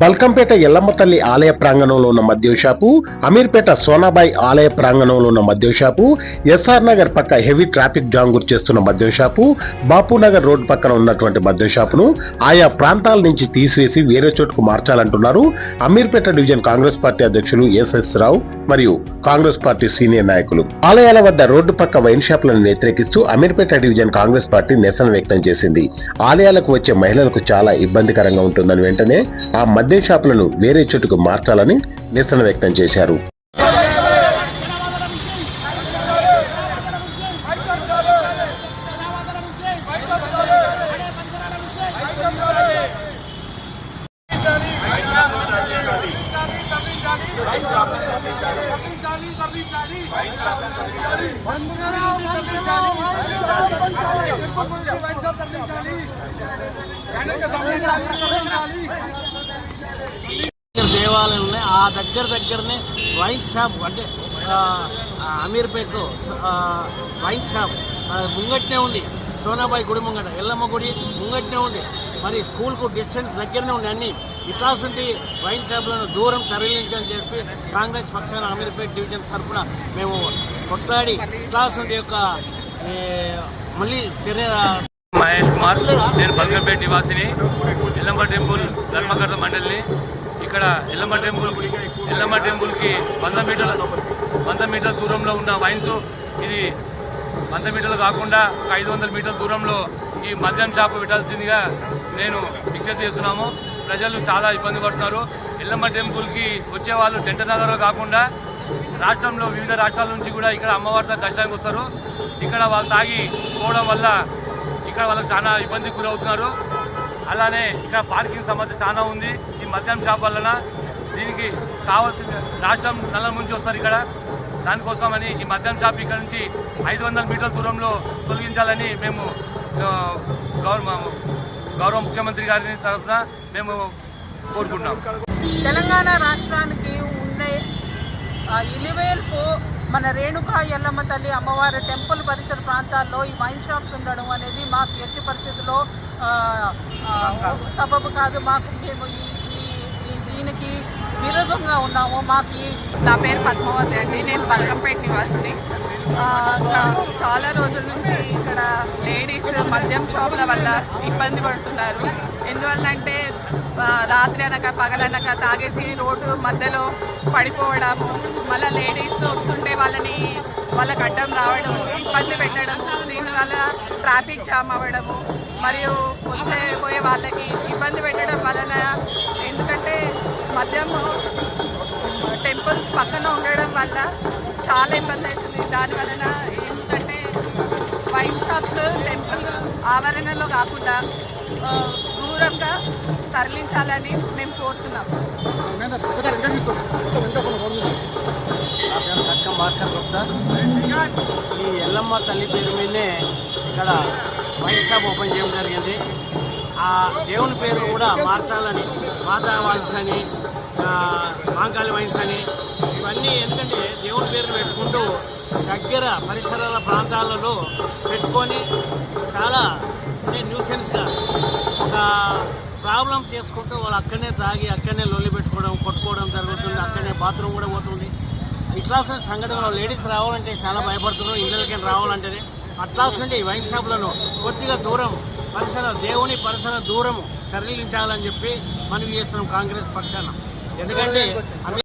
బల్కంపేట ఎల్లమ్మ తల్లి ఆలయ ప్రాంగణంలో ఉన్న మద్యం షాపు అమీర్పేట సోనాబాయి ఆలయ ప్రాంగణంలో ఉన్న మద్యం షాపు ఎస్ఆర్ నగర్ పక్క హెవీ ట్రాఫిక్ జామ్ గురి చేస్తున్న మద్యం షాపు బాపూనగర్ రోడ్డు రోడ్ పక్కన ఉన్నటువంటి మద్యం షాపును ఆయా ప్రాంతాల నుంచి తీసివేసి వేరే చోటుకు మార్చాలంటున్నారు అమీర్పేట డివిజన్ కాంగ్రెస్ పార్టీ అధ్యక్షులు ఎస్ఎస్ రావు మరియు కాంగ్రెస్ పార్టీ సీనియర్ నాయకులు. ఆలయాల వద్ద రోడ్డు పక్క వైన్ షాపులను వ్యతిరేకిస్తూ అమీర్పేట డివిజన్ కాంగ్రెస్ పార్టీ నిరసన వ్యక్తం చేసింది. ఆలయాలకు వచ్చే మహిళలకు చాలా ఇబ్బందికరంగా ఉంటుందని వెంటనే ఆ మద్యం షాపులను వేరే చోటుకు మార్చాలని నిరసన వ్యక్తం చేశారు. దేవాలయం ఉన్నాయి. ఆ దగ్గర దగ్గరనే వైన్ షాప్ అంటే ఆ, అమీర్పేట్ వైన్ షాప్. ముంగట్నే ఉంది. సోనాబాయి గుడి ముంగట ఎల్లమ్మ గుడి ముంగట్నే ఉంది. మరి స్కూల్కు డిస్టెన్స్ దగ్గరనే ఉంది అన్ని. ఇట్లాంటి వైన్ షాపులను దూరం తరలించని చెప్పి కాంగ్రెస్ పక్షాన అమీర్పేట్ డివిజన్ తరఫున మేము కొట్లాడి ఇట్లాంటి యొక్క మళ్ళీ చర్య మహేష్ కుమార్ నేను బల్కంపేట నివాసిని. ఎల్లమ్మ టెంపుల్ ధర్మకర్త మండలిని. ఇక్కడ ఎల్లమ్మ టెంపుల్ ఎల్లమ్మ టెంపుల్కి వంద మీటర్ల వంద మీటర్ల దూరంలో ఉన్న వైన్స్ ఇది వంద మీటర్లు కాకుండా ఐదు వందల మీటర్ల దూరంలో ఈ మద్యం షాపు పెట్టాల్సిందిగా నేను విజ్ఞప్తి చేస్తున్నాము. ప్రజలు చాలా ఇబ్బంది పడుతున్నారు. ఎల్లమ్మ టెంపుల్కి వచ్చే వాళ్ళు టెంట నగర్లో కాకుండా రాష్ట్రంలో వివిధ రాష్ట్రాల నుంచి కూడా ఇక్కడ అమ్మవారితో దర్శనానికి వస్తారు. ఇక్కడ వాళ్ళు తాగి పోవడం వల్ల ఇక్కడ వాళ్ళకి చాలా ఇబ్బందికి గురవుతున్నారు. అలానే ఇక్కడ పార్కింగ్ సమస్య చాలా ఉంది. ఈ మద్యం షాప్ వలన దీనికి కావాల్సిన రాష్ట్రం నల్ల నుంచి వస్తారు ఇక్కడ. దానికోసమని ఈ మద్యం షాప్ ఇక్కడ నుంచి ఐదు వందల మీటర్ల దూరంలో తొలగించాలని మేము గౌరవ గౌరవ ముఖ్యమంత్రి గారిని తరఫున మేము కోరుకుంటున్నాం. తెలంగాణ రాష్ట్రానికి ఉండే ఇలివేల్పు మన రేణుకా ఎల్లమ్మ తల్లి అమ్మవారి టెంపుల్ పరిసర ప్రాంతాల్లో ఈ వైన్ షాప్స్ ఉండడం అనేది మాకు ఎట్టి పరిస్థితుల్లో సబబు కాదు. మాకు మేము ఈ దీనికి విరోధంగా ఉన్నాము. మాకు నా పేరు పద్మావతి అండి. నేను బల్కంపేట నివాసిని. చాలా రోజుల నుంచి ఇక్కడ లేడీస్ మద్యం షాపుల వల్ల ఇబ్బంది పడుతున్నారు. ఎందువల్లంటే రాత్రి అనక పగలనక తాగేసి రోడ్డు మధ్యలో పడిపోవడము మళ్ళీ లేడీస్ వస్తుంటే వాళ్ళని వాళ్ళకి అడ్డం రావడం ఇబ్బంది పెట్టడం దీనివల్ల ట్రాఫిక్ జామ్ అవ్వడము మరియు వచ్చే పోయే వాళ్ళకి ఇబ్బంది పెట్టడం వలన ఎందుకంటే మద్యం టెంపుల్స్ పక్కన ఉండడం వల్ల చాలా ఇబ్బంది అవుతుంది. దాని వలన ఏంటంటే వైన్ షాప్స్ టెంపుల్ ఆవరణలో కాకుండా దూరంగా తరలించాలని మేము కోరుతున్నాం. భాస్కర్ గుప్తా. ఈ ఎల్లమ్మ తల్లి పేరు మీదనే ఇక్కడ వైన్ షాప్ ఓపెన్ చేయడం జరిగింది. ఆ దేవుని పేరు కూడా మార్చాలని మాతా వైన్స్ అని ఆ, మాంకాళి వైన్స్ అని ఇవన్నీ ఎందుకంటే దేవుని పేరు పెట్టుకుంటూ దగ్గర పరిసరాల ప్రాంతాలలో పెట్టుకొని చాలా న్యూసెన్స్గా ప్రాబ్లం చేసుకుంటూ వాళ్ళు అక్కడనే తాగి అక్కడనే లొల్లి పెట్టుకోవడం కొట్టుకోవడం జరుగుతుంది. అక్కడనే బాత్రూమ్ కూడా పోతుంది. ఇట్లాసిన సంఘటనలో లేడీస్ రావాలంటే చాలా భయపడుతున్నారు ఇళ్ళకి రావాలంటేనే. అట్లాంటి వైన్ షాపులను కొద్దిగా దూరం పరిసర దేవుని పరిసర దూరం తరలించాలని చెప్పి మనవి చేస్తున్నాం కాంగ్రెస్ పక్షాన. ఎందుకంటే